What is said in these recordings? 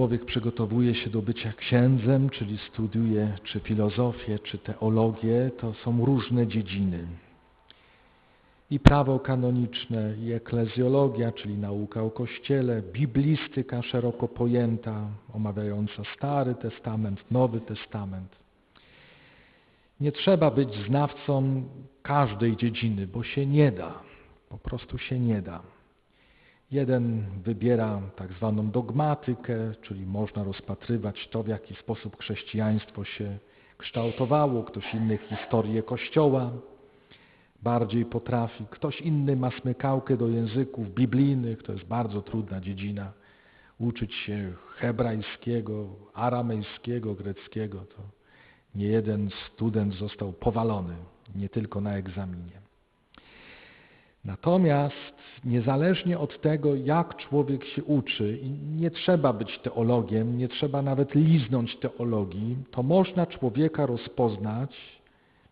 człowiek przygotowuje się do bycia księdzem, czyli studiuje czy filozofię, czy teologię, to są różne dziedziny. I prawo kanoniczne, i eklezjologia, czyli nauka o Kościele, biblistyka szeroko pojęta, omawiająca Stary Testament, Nowy Testament. Nie trzeba być znawcą każdej dziedziny, bo się nie da. Po prostu się nie da. Jeden wybiera tak zwaną dogmatykę, czyli można rozpatrywać to, w jaki sposób chrześcijaństwo się kształtowało, ktoś inny historię Kościoła bardziej potrafi, ktoś inny ma smykałkę do języków biblijnych, to jest bardzo trudna dziedzina. Uczyć się hebrajskiego, aramejskiego, greckiego, to nie jeden student został powalony, nie tylko na egzaminie. Natomiast niezależnie od tego, jak człowiek się uczy, i nie trzeba być teologiem, nie trzeba nawet liznąć teologii, to można człowieka rozpoznać,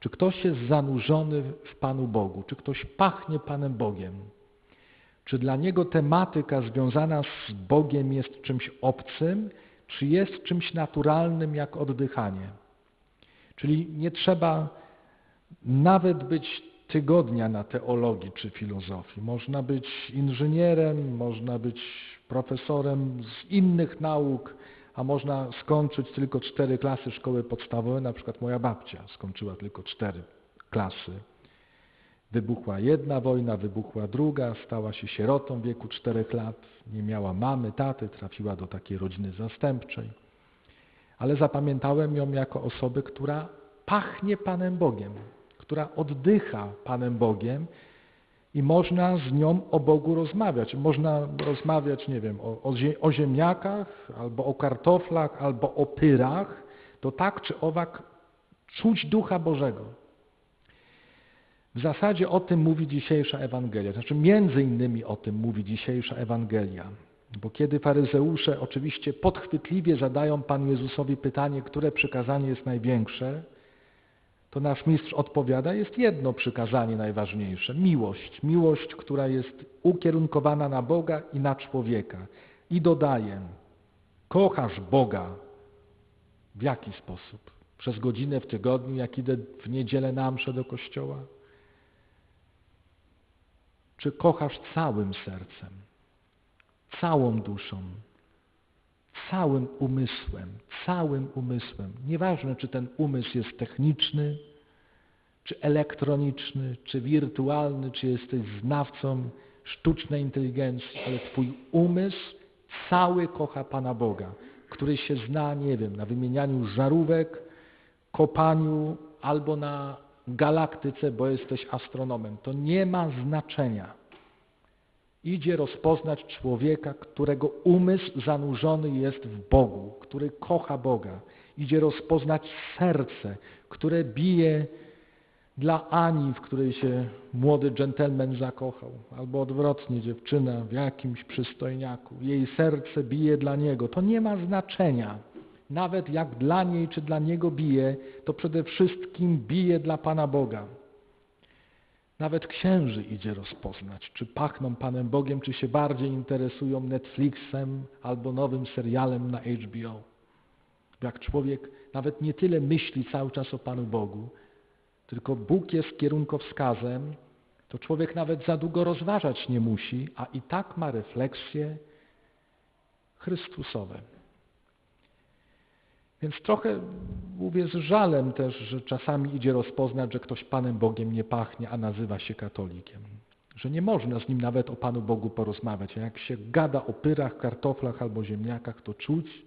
czy ktoś jest zanurzony w Panu Bogu, czy ktoś pachnie Panem Bogiem, czy dla niego tematyka związana z Bogiem jest czymś obcym, czy jest czymś naturalnym jak oddychanie. Czyli nie trzeba nawet być tygodnia na teologii czy filozofii. Można być inżynierem, można być profesorem z innych nauk, a można skończyć tylko cztery klasy szkoły podstawowej. Na przykład moja babcia skończyła tylko cztery klasy. Wybuchła jedna wojna, wybuchła druga, stała się sierotą w wieku czterech lat, nie miała mamy, taty, trafiła do takiej rodziny zastępczej. Ale zapamiętałem ją jako osobę, która pachnie Panem Bogiem, która oddycha Panem Bogiem i można z nią o Bogu rozmawiać. Można rozmawiać, nie wiem, o, o ziemniakach, albo o kartoflach, albo o pyrach. To tak czy owak czuć Ducha Bożego. W zasadzie o tym mówi dzisiejsza Ewangelia. Znaczy między innymi o tym mówi dzisiejsza Ewangelia. Bo kiedy faryzeusze oczywiście podchwytliwie zadają Panu Jezusowi pytanie, które przykazanie jest największe, to nasz mistrz odpowiada, jest jedno przykazanie najważniejsze miłość. Miłość, która jest ukierunkowana na Boga i na człowieka. I dodaje: kochasz Boga. W jaki sposób? Przez godzinę w tygodniu, jak idę w niedzielę na mszę do kościoła? Czy kochasz całym sercem, całą duszą, całym umysłem, całym umysłem. Nieważne, czy ten umysł jest techniczny, czy elektroniczny, czy wirtualny, czy jesteś znawcą sztucznej inteligencji, ale Twój umysł cały kocha Pana Boga, który się zna, nie wiem, na wymienianiu żarówek, kopaniu albo na galaktyce, bo jesteś astronomem. To nie ma znaczenia idzie rozpoznać człowieka, którego umysł zanurzony jest w Bogu, który kocha Boga. Idzie rozpoznać serce, które bije dla Ani, w której się młody dżentelmen zakochał, albo odwrotnie dziewczyna w jakimś przystojniaku. Jej serce bije dla niego. To nie ma znaczenia. Nawet jak dla niej czy dla niego bije, to przede wszystkim bije dla Pana Boga. Nawet księży idzie rozpoznać, czy pachną Panem Bogiem, czy się bardziej interesują Netflixem albo nowym serialem na HBO. Jak człowiek nawet nie tyle myśli cały czas o Panu Bogu, tylko Bóg jest kierunkowskazem, to człowiek nawet za długo rozważać nie musi, a i tak ma refleksje Chrystusowe. Więc trochę mówię z żalem też, że czasami idzie rozpoznać, że ktoś Panem Bogiem nie pachnie, a nazywa się katolikiem. Że nie można z nim nawet o Panu Bogu porozmawiać. A jak się gada o pyrach, kartoflach albo ziemniakach, to czuć,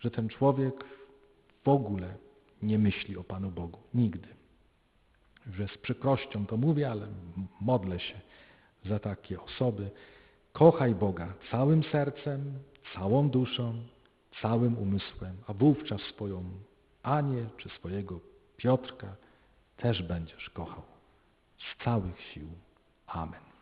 że ten człowiek w ogóle nie myśli o Panu Bogu. Nigdy. Że z przykrością to mówię, ale modlę się za takie osoby. Kochaj Boga całym sercem, całą duszą, całym umysłem, a wówczas swoją Anię czy swojego Piotrka też będziesz kochał z całych sił. Amen.